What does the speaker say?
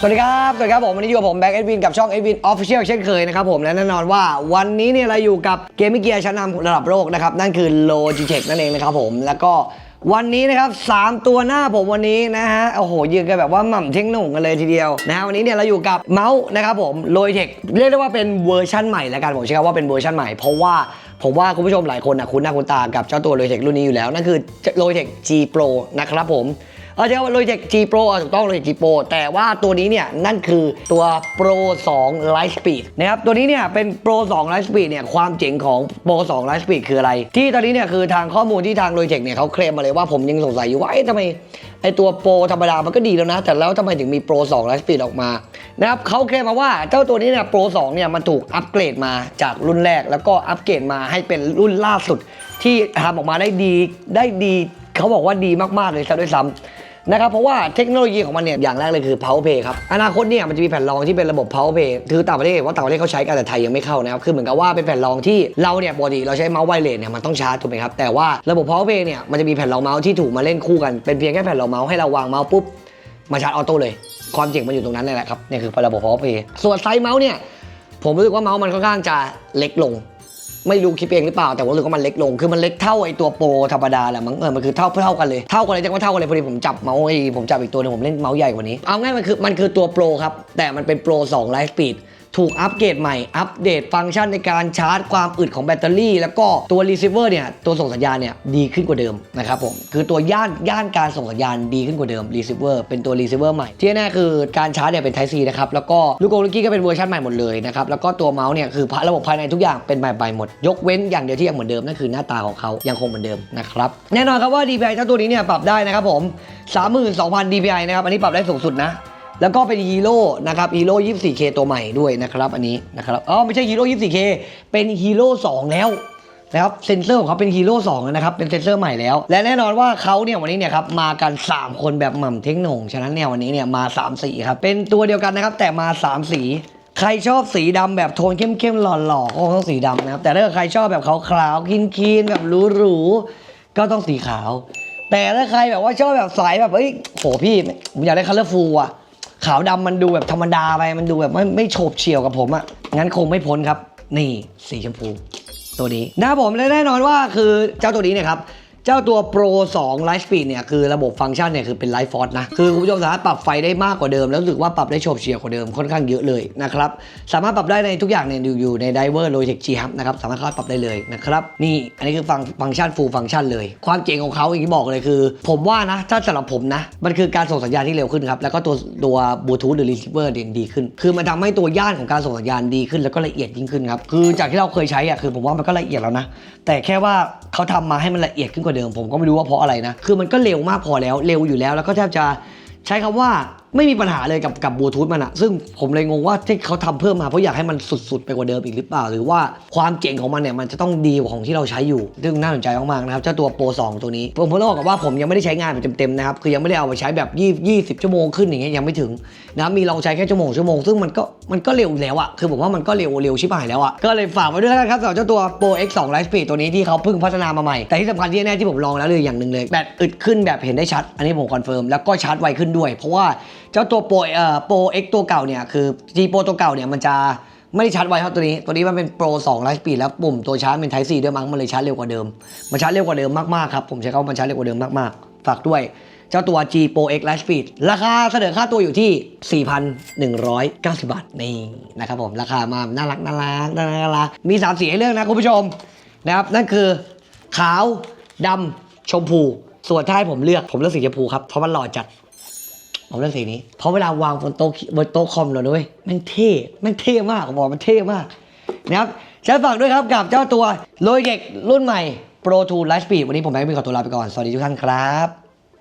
สวัสดีครับ สวัสดีครับผมวันนี้อยู่กับผมแบ็กเอ็ดวินกับช่องเอ็ดวินออฟฟิเชียลเช่นเคยนะครับผมและแน่นอนว่าวันนี้เนี่ยเราอยู่กับเกมมิเกียชั้นนำระดับโลกนะครับ นั่นคือ Logitech นั่นเองนะครับผมแล้วก็วันนี้นะครับสามตัวหน้าผมวันนี้นะฮะ โอ้โห ยืนกันแบบว่าหม่ำเท่งหนุ่งกันเลยทีเดียวนะฮะวันนี้เนี่ยเราอยู่กับเมาส์นะครับผม Logitech เรียกได้ว่าเป็นเวอร์ชั่นใหม่แล้วกัน ผมใช้คำว่าเป็นเวอร์ชันใหม่ เพราะว่าผมว่าคุณผู้ชมหลายคนนะคุ้นหน้าคุ้นตากับเจ้าตัว Logitech รุ่นนี้อยู่แล้ว นั่นคือ Logitech G Pro นะครับผม เออใช่ว่า Logitech G Pro อะถูกต้อง Logitech G Pro แต่ว่าตัวนี้เนี่ยนั่นคือตัว Pro 2 Light Speed นะครับตัวนี้เนี่ยเป็น Pro 2 Light Speed เนี่ยความเจ๋งของ Pro 2 Light Speed คืออะไร ที่ตอนนี้เนี่ยคือทางข้อมูลที่ทาง Logitech เนี่ยเขาเคลมมาเลยว่าผมยังสงสัยอยู่ว่าเอ๊ะทำไมไอตัว Pro ธรรมดามันก็ดีแล้วนะ แต่แล้วทำไมถึงมี Pro 2 Light Speed ออกมานะครับเขาเคลมมาว่าเจ้าตัวนี้เนี่ย Pro 2เนี่ยมันถูกอัปเกรดมาจากรุ่นแรก แล้วก็อัปเกรดมาให้เป็นรุ่นล่าสุดที่ทำออกมาได้ดีได้ดี เขาบอกว่าดีมากๆเลยซะด้วยซ้ำ นะครับเพราะว่าเทคโนโลยีของมันเนี่ยอย่างแรกเลยคือ Power Pay ครับอนาคตเนี่ยมันจะมีแผ่นรองที่เป็นระบบ Power Pay คือต่างประเทศว่าต่างประเทศเขาใช้กันแต่ไทยยังไม่เข้านะครับคือเหมือนกับว่าเป็นแผ่นรองที่เราเนี่ยปกติเราใช้เมาส์ไวเลสเนี่ยมันต้องชาร์จถูกไหมครับแต่ว่าระบบ Power Pay เนี่ยมันจะมีแผ่นรองเมาส์ที่ถูกมาเล่นคู่กันเป็นเพียงแค่แผ่นรองเมาส์ให้เราวางเมาส์ปุ๊บมาชาร์จออโต้เลย ความเจ๋งมันอยู่ตรงนั้นเลยแหละครับนี่คือระบบ Power Pay ส่วนไซส์เมาส์เนี่ยผมรู้สึกว่าเมาส์มันค่อนข้างจะเล็กลง ไม่รู้คลิปเองหรือเปล่าแต่ว่ารู้สึกว่ามันเล็กลง คือมันเล็กเท่าไอตัวโปรธรรมดาแหละมั้งเออมันคือเท่าเท่ากันเลยเท่ากันเลยจะว่าเท่ากันเลยพอดีผมจับเมาส์ไอผมจับอีกตัวหนึงผมเล่นเมาส์ใหญ่กว่านี้เอาง่ายมันคือมันคือตัวโปรครับแต่มันเป็นโปร2ไลฟ์สปีด ถูกอัปเกรดใหม่ อัปเดตฟังก์ชันในการชาร์จความอึดของแบตเตอรี่ แล้วก็ตัวรีเซิเวอร์เนี่ยตัวส่งสัญญาณเนี่ยดีขึ้นกว่าเดิมนะครับผมคือตัวย่านย่านการส่งสัญญาณดีขึ้นกว่าเดิมรีเซิเวอร์เป็นตัวรีเซิเวอร์ใหม่ที่แน่คือการชาร์จเนี่ยเป็น Type C นะครับแล้วก็ลูกโกลูกกี้ก็เป็นเวอร์ชันใหม่หมดเลยนะครับแล้วก็ตัวเมาส์เนี่ยคือระบบภายในทุกอย่างเป็นใหม่ๆหมด ยกเว้นอย่างเดียวที่ยังเหมือนเดิมนั่นคือหน้าตาของเขายังคงเหมือนเดิมนะครับแน่นอนครับว่า DPI เจ้าตัวนี้เนี่ยปรับได้นะครับผม32,000 DPI นะครับอันนี้ปรับได้สูงสุดนะ แล้วก็เป็นฮีโร่นะครับฮีโร่ 24K ตัวใหม่ด้วยนะครับอันนี้นะครับอ๋อไม่ใช่ฮีโร่ 24K เป็นฮีโร่ 2 แล้วนะครับเซนเซอร์ของเขาเป็นฮีโร่2นะครับเป็นเซนเซอร์ใหม่แล้ว และแน่นอนว่าเขาเนี่ยวันนี้เนี่ยครับมากัน 3 คนแบบหม่ำเทคโหนงฉะนั้นเนี่ยวันนี้เนี่ยมา 3 สีครับเป็นตัวเดียวกันนะครับแต่มา 3 สีใครชอบสีดำแบบโทนเข้มๆหล่อๆก็ต้องสีดำนะครับแต่ถ้าใครชอบแบบขาวๆคีนๆแบบหรูๆก็ต้องสีขาว แต่ถ้าใครแบบว่าชอบแบบสายแบบเฮ้ยโหพี่ผมอยากได้คัลเลอร์ฟูลอะ ขาวดำมันดูแบบธรรมดาไป มันดูแบบไม่ไม่โฉบเฉี่ยวกับผมอะ่ะงั้นคงไม่พ้นครับ นี่สีชมพู ตัวนี้นะผมและแน่นอนว่าคือเจ้าตัวนี้เนี่ยครับ เจ้าตัว Pro 2 Light Speed เนี่ยคือระบบฟังก์ชันเนี่ยคือเป็น Light Force นะ คือคุณผู้ชมสามารถปรับไฟได้มากกว่าเดิม แล้วรู้สึกว่าปรับได้โฉบเฉี่ยวกว่าเดิมค่อนข้างเยอะเลยนะครับ สามารถปรับได้ในทุกอย่างเนี่ยอยู่ใน Diver Logitech G Hub นะครับ สามารถเข้าไปปรับได้เลยนะครับ นี่อันนี้คือฟังฟังก์ชัน full ฟังก์ชันเลย ความเจ๋งของเขาอย่างที่บอกเลยคือ ผมว่านะ ถ้าสำหรับผมนะ มันคือการส่งสัญญาณที่เร็วขึ้นครับ แล้วก็ตัวตัวบลูทูธหรือ receiver เนี่ยดีขึ้น คือมันทำให้ตัวย่านของการส่งสัญญาณดีขึ้นแล้วก็ละเอียดยิ่งขึ้นครับ คือจากที่เราเคยใช้อะคือผมว่ามันก็ละเอียดแล้วนะ แต่แค่ว่าเขาทำมาให้มันละเอียดขึ้นกว่าเดิมผมก็ไม่รู้ว่าเพราะอะไรนะ คือมันก็เร็วมากพอแล้ว เร็วอยู่แล้ว แล้วก็แทบจะใช้คำว่า ไม่มีปัญหาเลยกับกับบลูทูธมันอะซึ่งผมเลยงงว่าที่เขาทำเพิ่มมาเพราะอยากให้มันสุด ๆ ไปกว่าเดิมอีกหรือเปล่า หรือว่าความเจ๋งของมันเนี่ยมันจะต้องดีกว่าของที่เราใช้อยู่ ซึ่งน่าสนใจมากๆนะครับเจ้าตัวโปร2ตัวนี้ ผมผมต้องบอกกับว่าผมยังไม่ได้ใช้งานแบบเต็มๆนะครับคือยังไม่ได้เอาไปใช้แบบ20ชั่วโมงขึ้นอย่างเงี้ยยังไม่ถึงนะมีลองใช้แค่ชั่วโมงชั่วโมงซึ่งมันก็มันก็เร็วแล้วอะคือผมว่ามันก็เร็วเร็วชิบหายแล้วอะก็เลยฝากไว้ด้วยแล้วกันครับสำหรับเจ้าตัว Pro X2 Light Speed ตัวนี้ที่เขาเพิ่งพัฒนามาใหม่แต่ที่สำคัญที่แน่ที่ผมลองแล้วเลยอย่างหนึ่งเลยแบตอึดขึ้นแบบเห็นได้ชัด อันนี้ผมคอนเฟิร์มแล้วก็ชาร์จไวขึ้นด้วย เพราะว่าเจ้าตัว Pro เอ่อ Pro X ตัวเก่าเนี่ยคือ G Pro ตัวเก่าเนี่ยมันจะไม่ได้ชาร์จไวเท่าตัวนี้ ตัวนี้มันเป็น Pro 2 Light Speed แล้วปุ่มตัวชาร์จเป็น Type C ด้วยมั้งมันเลยชาร์จเร็วกว่าเดิม มันชาร์จเร็วกว่าเดิมมากๆครับ ผมใช้คำว่ามันชาร์จเร็วกว่าเดิมมากๆ ฝากด้วย เจ้าตัว G Pro X Light Speed ราคาเสนอค่าตัวอยู่ที่ 4,190 บาท นี่นะครับผม ราคามาน่ารักน่ารักน่ารักน่ารักมี 3 สีให้เลือกนะคุณผู้ชมนะครับ นั่นคือขาวดำชมพู ส่วนถ้าให้ผมเลือก ผมเลือกสีชมพูครับ เพราะมันหล่อจัด ผมเลือกสีนี้ เพราะเวลาวางบนโต๊ะบนโต๊ะคอมเราด้วยแม่งเท่แม่งเท่มากผมบอกมันเท่มากนะครับใช้ฝากด้วยครับกับเจ้าตัวโรยเด็กรุ่นใหม่ Pro 2 Light Speed วันนี้ผมแบงค์มีขอตัวลาไปก่อน สวัสดีทุกท่านครับ